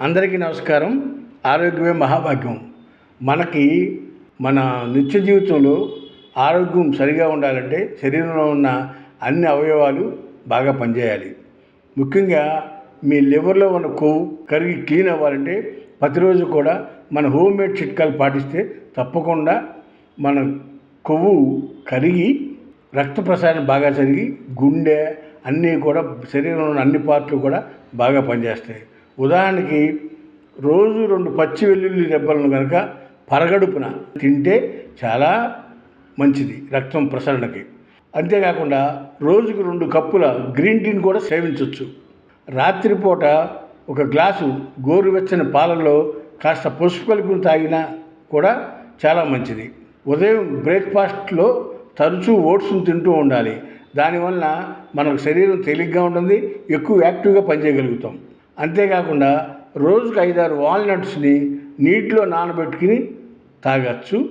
అందరికీ నమస్కారం. ఆరోగ్యమే మహాభాగ్యం. మనకి మన నిత్య జీవితంలో ఆరోగ్యం సరిగా ఉండాలంటే శరీరంలో ఉన్న అన్ని అవయవాలు బాగా పనిచేయాలి. ముఖ్యంగా మీ లివర్లో ఉన్న కొవ్వు కరిగి క్లీన్ అవ్వాలంటే ప్రతిరోజు కూడా మన హోమ్ మేడ్ చిట్కాలు పాటిస్తే తప్పకుండా మన కొవ్వు కరిగి రక్త ప్రసారం బాగా జరిగి గుండె అన్నీ కూడా శరీరంలో ఉన్న అన్ని పార్ట్లు కూడా బాగా పనిచేస్తాయి. ఉదాహరణకి రోజు రెండు పచ్చి వెల్లుల్లి రెబ్బలను కనుక పరగడుపున తింటే చాలా మంచిది రక్తం ప్రసరణకి. అంతేకాకుండా రోజుకు రెండు కప్పుల గ్రీన్ టీని కూడా సేవించవచ్చు రాత్రిపూట ఒక గ్లాసు గోరువెచ్చని పాలల్లో కాస్త పసుపు కలుపుని తాగినా కూడా చాలా మంచిది. ఉదయం బ్రేక్ఫాస్ట్లో తరచూ ఓట్స్ని తింటూ ఉండాలి. దానివల్ల మనకు శరీరం తేలిగ్గా ఉంటుంది ఎక్కువ యాక్టివ్గా పనిచేయగలుగుతాం. అంతేకాకుండా రోజుకు ఐదారు వాల్నట్స్ని నీటిలో నానబెట్టుకుని తాగచ్చు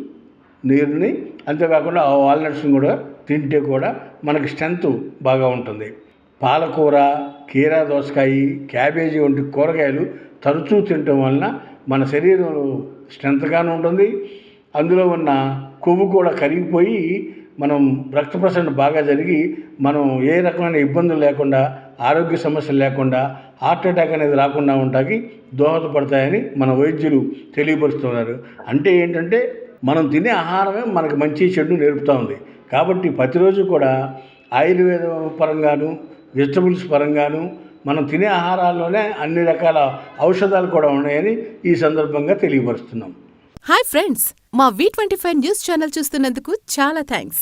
నీరుని. అంతేకాకుండా ఆ వాల్నట్స్ని కూడా తింటే కూడా మనకి స్ట్రెంత్ బాగా ఉంటుంది. పాలకూర కీరా దోసకాయ క్యాబేజీ వంటి కూరగాయలు తరచూ తినటం వలన మన శరీరంలో స్ట్రెంత్గాను ఉంటుంది. అందులో ఉన్న కొవ్వు కూడా కరిగిపోయి మనం రక్త ప్రసరణ బాగా జరిగి మనం ఏ రకమైన ఇబ్బందులు లేకుండా ఆరోగ్య సమస్యలు లేకుండా హార్ట్ అటాక్ అనేది రాకుండా ఉండటానికి దోహదపడతాయని మన వైద్యులు తెలియపరుస్తున్నారు. అంటే ఏంటంటే మనం తినే ఆహారమే మనకు మంచి చెడు నేర్పుతూ ఉంది. కాబట్టి ప్రతిరోజు కూడా ఆయుర్వేద పరంగాను వెజిటబుల్స్ పరంగాను మనం తినే ఆహారాల్లోనే అన్ని రకాల ఔషధాలు కూడా ఉన్నాయని ఈ సందర్భంగా తెలియపరుస్తున్నాం. హాయ్ ఫ్రెండ్స్ మా V twenty five news channel చూస్తున్నందుకు చాలా థ్యాంక్స్